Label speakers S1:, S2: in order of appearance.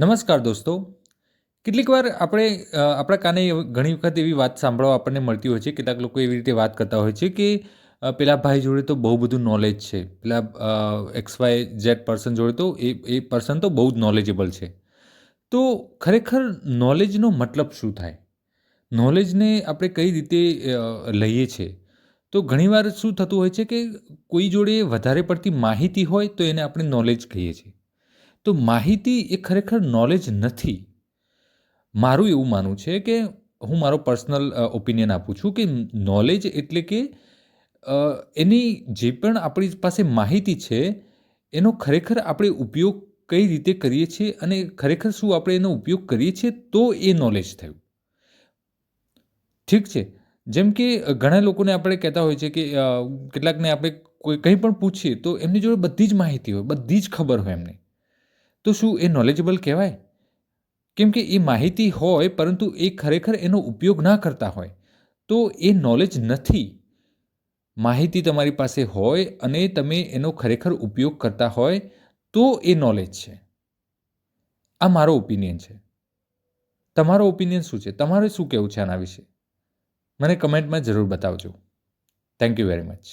S1: નમસ્કાર દોસ્તો. કેટલીક વાર આપણે આપણા કાને ઘણી વખત એવી વાત સાંભળવા આપણને મળતી હોય છે, કેટલાક લોકો એવી રીતે વાત કરતા હોય છે કે પેલા ભાઈ જોડે તો બહુ બધું નોલેજ છે. પેલા એક્સ વાય ઝેડ પર્સન જોડે તો એ એ પર્સન તો બહુ જ નોલેજેબલ છે. તો ખરેખર નોલેજનો મતલબ શું થાય? નોલેજને આપણે કઈ રીતે લઈએ છીએ તો ઘણીવાર શું થતું હોય છે કે કોઈ જોડે વધારે પડતી માહિતી હોય તો એને આપણે નોલેજ કહીએ છીએ. તો માહિતી એ ખરેખર નોલેજ નથી. મારું એવું માનવું છે કે હું મારો પર્સનલ ઓપિનિયન આપું છું કે નોલેજ એટલે કે એની જે પણ આપણી પાસે માહિતી છે, એનો ખરેખર આપણે ઉપયોગ કઈ રીતે કરીએ છીએ અને ખરેખર શું આપણે એનો ઉપયોગ કરીએ છીએ તો એ નોલેજ થયું. ઠીક છે? જેમ કે ઘણા લોકોને આપણે કહેતા હોય છે કે કેટલાકને આપણે કોઈ કંઈ પણ પૂછીએ તો એમની જોડે બધી જ માહિતી હોય, બધી જ ખબર હોય એમને. તો શું એ નોલેજેબલ કહેવાય? કેમ કે એ માહિતી હોય, પરંતુ એ ખરેખર એનો ઉપયોગ ના કરતા હોય. તો એ નોલેજ નથી. માહિતી તમારી પાસે હોય અને તમે એનો ખરેખર ઉપયોગ કરતા હોય, તો એ નોલેજ છે. આ મારો ઓપિનિયન છે. તમારો ઓપિનિયન શું છે? તમારે શું કહેવું છે આના વિશે? મને કમેન્ટમાં જરૂર બતાવજો. Thank you very much